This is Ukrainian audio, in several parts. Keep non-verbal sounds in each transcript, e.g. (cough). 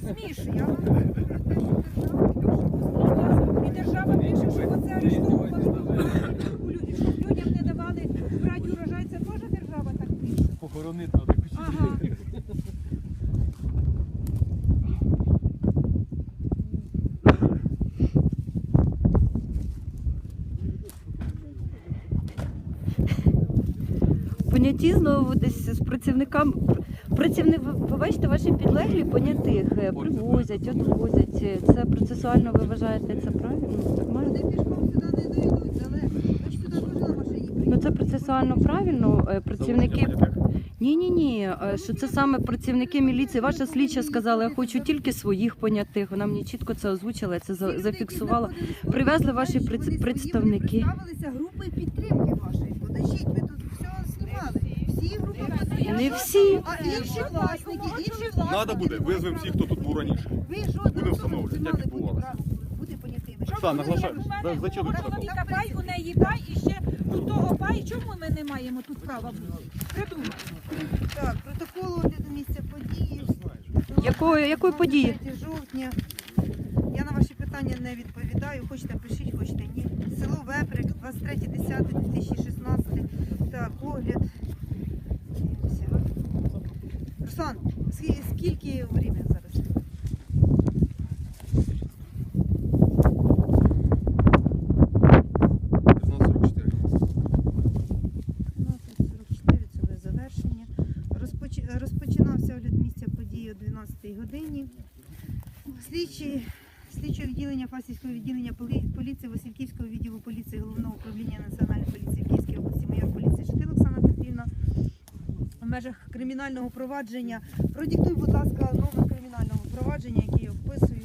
змішує. Я вам (laughs) і держава пише, що оце люди- щоб людям не давали брати урожай, це теж держава так пише. Похоронити треба. Ага. Поняті знову десь з працівниками. Працівники, ви, бачите, ваші підлеглі понятих е, привозять, відвозять. Е, Це процесуально ви вважаєте це правильно? Нормально? Вони не дойдуть, але ви ж сюди теж на Ну це процесуально правильно. Е, Працівники ні, ні, ні. Що це саме працівники міліції? Ваша слідча сказала, я хочу тільки своїх понятих. Вона мені чітко це озвучила, я це за- зафіксувала. Привезли ваші представники. Представилися групи підтримки вашої. Подождіть, ми тут все знімали. Всі групи. Не всі. А інші власники, інші власники. Надо буде, визвемо всіх, хто тут був раніше. Ви жодного Будемо встановлювати, як відбувалося. право бути понятими. У Зачитуй протокол. чоловіка пай, у неї пай, і ще у того пай. Чому ми не маємо тут права бути? Придумай. Так, протокол огляду місця події. Якої, якої події? 3 жовтня. Я на ваші питання не відповідаю. Хочете пишіть, хочете ні. Село Веприк, 23.10.2016. Так, огляд. Руслан, скільки время зараз? 44 це вже завершення. Розпоч- Розпочинався огляд місця події о 12 годині. Слідчі, слідче відділення Фастівського відділення поліції Васильківського відділу поліції Головного управління Національної поліції в Київській області, майор поліції Шатил Оксана Петрівна. В межах кримінального провадження. Продиктуй, будь ласка, номер кримінального провадження, який я вписую.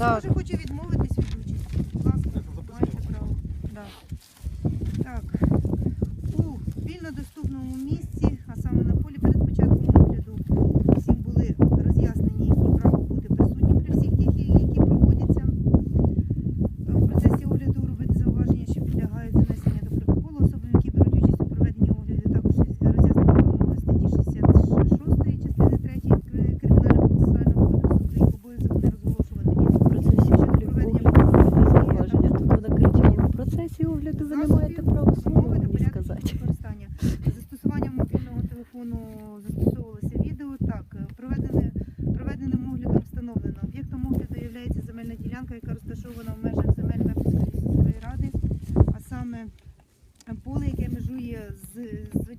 Може хоче відмовитись від участі. Будь ласка, Це записано. маєте право. Да. Так. У вільно доступному місці, а саме на полі перед початком огляду, всім були роз'яснені їхні право бути присутні при всіх діях, які проводяться. В процесі огляду робити зауваження, що підлягають занесення до протоколу. Особи, які беруть участь у проведенні огляду, також роз'яснені вимоги статті 66 частини 3 Кримінального процесуального кодексу про їх обов'язок не розголошувати ні В процесі Щодо огляду проведення зауваження. Тут вона кричить, в процесі огляду ви не маєте права слова мови та мені порядку сказати. використання. Застосуванням мобільного телефону застосовувалося відео. Так, проведене, проведеним оглядом встановлено. Об'єктом огляду є земельна ділянка, яка розташована в межах земель Вепрської сільської ради, а саме поле, яке межує з, з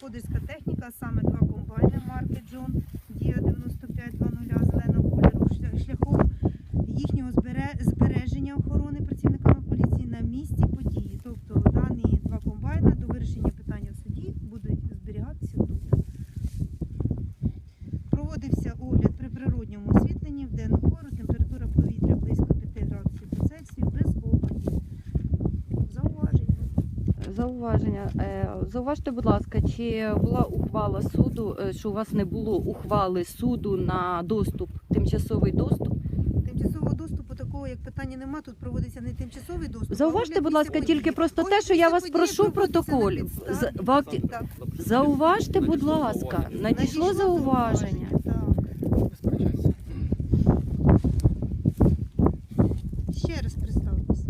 сільськогосподарська техніка, саме два комбайни марки Джон Дія 9520 зеленого кольору шляхом їхнього збере- збереження охорони працівниками поліції на місці події. Тобто дані два комбайна до вирішення питання в суді будуть зберігатися тут. Зауваження. Е, Зауважте, будь ласка, чи була ухвала суду, е, що у вас не було ухвали суду на доступ, тимчасовий доступ? Тимчасового доступу такого як питання нема. Тут проводиться не тимчасовий доступ. Зауважте, будь ласка, тільки просто те, що я вас прошу в протоколі. Зауважте, будь ласка, надійшло зауваження. Ще раз представтесь.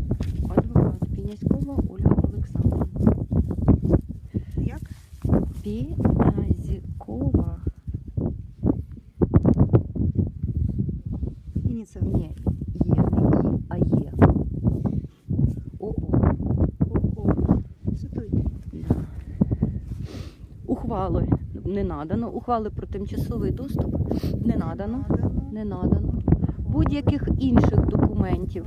Адвокат Піняськова Ольга Олександрівна. Як? Пінязікова. Ініціал. Ні, є, не і, а є. ОО. Ого. Цитуйте. Да. Ухвали не надано. Ухвали про тимчасовий доступ не надано. Не надано. Будь-яких інших документів,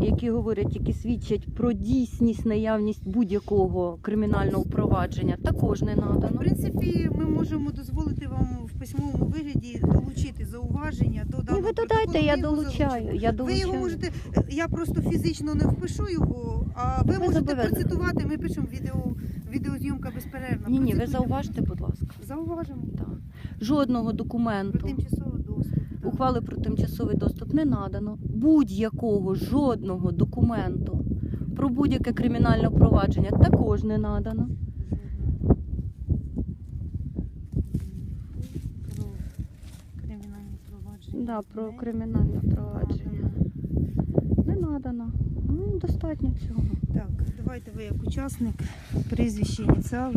які говорять, які свідчать про дійсність, наявність будь-якого кримінального провадження, також не В надано. принципі, ми можемо дозволити вам в письмовому вигляді долучити зауваження до даного ви додайте, я долучаю. Я Ви його можете, я просто фізично не впишу його, а ви, Ви можете зобов'язані. процитувати. Ми пишемо відео, відеозйомка безперервна. Ні, ні, ви зауважте, будь ласка. Зауважимо. Так. Жодного Про документу. тимчасовий доступ. так. Ухвали про тимчасовий доступ не надано. Будь-якого жодного документу про будь-яке кримінальне провадження також не надано. Про кримінальне провадження. Да, про кримінальне провадження. Не надано. Ну, достатньо цього. Так, давайте ви як учасник, прізвище, ініціали.